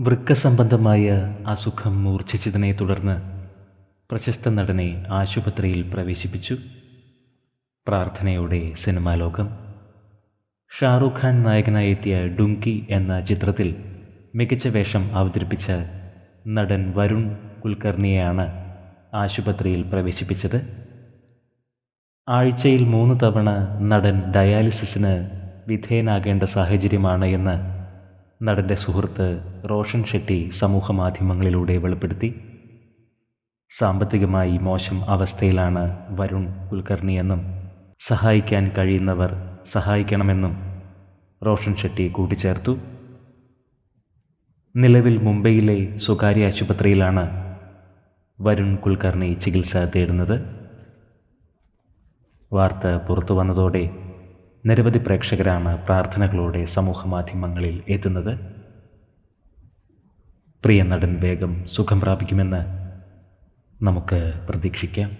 വൃക്കസംബന്ധമായ അസുഖം മൂർച്ഛിച്ചതിനെ തുടർന്ന് പ്രശസ്ത നടനെ ആശുപത്രിയിൽ പ്രവേശിപ്പിച്ചു. പ്രാർത്ഥനയോടെ സിനിമാ ലോകം. ഷാറൂഖ് ഖാൻ നായകനായി എത്തിയ ഡുങ്കി എന്ന ചിത്രത്തിൽ മികച്ച വേഷം അവതരിപ്പിച്ച നടൻ വരുൺ കുൽക്കർണിയെയാണ് ആശുപത്രിയിൽ പ്രവേശിപ്പിച്ചത്. ആഴ്ചയിൽ മൂന്ന് തവണ നടൻ ഡയാലിസിസിന് വിധേയനാകേണ്ട സാഹചര്യമാണ് എന്ന് നടന്റെ സുഹൃത്ത് റോഷൻ ഷെട്ടി സമൂഹ മാധ്യമങ്ങളിലൂടെ വെളിപ്പെടുത്തി. സാമ്പത്തികമായി മോശം അവസ്ഥയിലാണ് വരുൺ കുൽക്കർണിയെന്നും സഹായിക്കാൻ കഴിയുന്നവർ സഹായിക്കണമെന്നും റോഷൻ ഷെട്ടി കൂട്ടിച്ചേർത്തു. നിലവിൽ മുംബൈയിലെ സ്വകാര്യ ആശുപത്രിയിലാണ് വരുൺ കുൽക്കർണി ചികിത്സ തേടുന്നത്. വാർത്ത പുറത്തു വന്നതോടെ നിരവധി പ്രേക്ഷകരാണ് പ്രാർത്ഥനകളോടെ സമൂഹ മാധ്യമങ്ങളിൽ എത്തുന്നത്. പ്രിയ നടൻ വേഗം സുഖം പ്രാപിക്കുമെന്ന് നമുക്ക് പ്രതീക്ഷിക്കാം.